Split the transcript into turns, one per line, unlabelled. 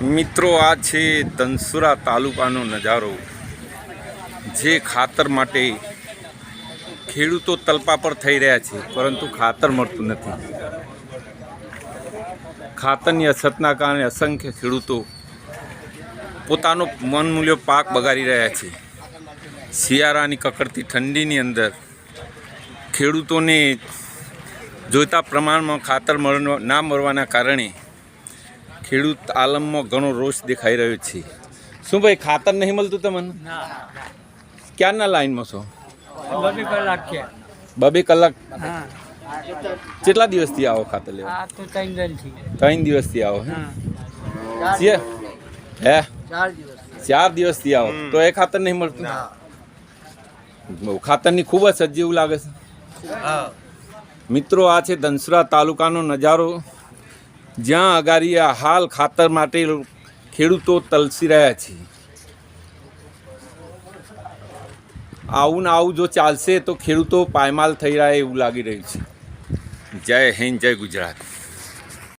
મિત્રો, આ છે ધનસુરા તાલુકાનો નજારો. જે ખાતર માટે ખેડૂતો તલપા પર થઈ રહ્યા છે, પરંતુ ખાતર મળતું નથી. ખાતરની અછતના કારણે અસંખ્ય ખેડૂતો પોતાનો મનમૂલ્યો પાક બગાડી રહ્યા છે. શિયાળાની કકડતી ઠંડીની અંદર ખેડૂતોને જોઈતા પ્રમાણમાં ખાતર મળવા ના મળવાના કારણે ખેડૂત આલમમાં ઘણો રોષ દેખાઈ રહ્યો છે. શું ભાઈ ખાતર નહીં મળતું તમને? ક્યારના લાઈનમાં છો?
બબે કલાક છે.
બબે કલાક? કેટલા દિવસથી આવો ખાતર લેવા?
ત્રણ
દિવસથી. આવો હે?
હા. ચાર
દિવસથી. આવો. તો એ ખાતર નહીં મળતું? ખાતરની ખૂબ જ સજ્જ એવું લાગે છે. મિત્રો આ છે દંસરા તાલુકાનો નજારો. જ્યાં અગારી આ હાલ ખાતર માટે ખેડૂતો તલસી રહ્યા છે. આવું ને આવું જો ચાલશે તો ખેડૂતો પાયમાલ થઈ રહ્યા એવું લાગી રહ્યું છે. જય હિન્દ, જય ગુજરાત.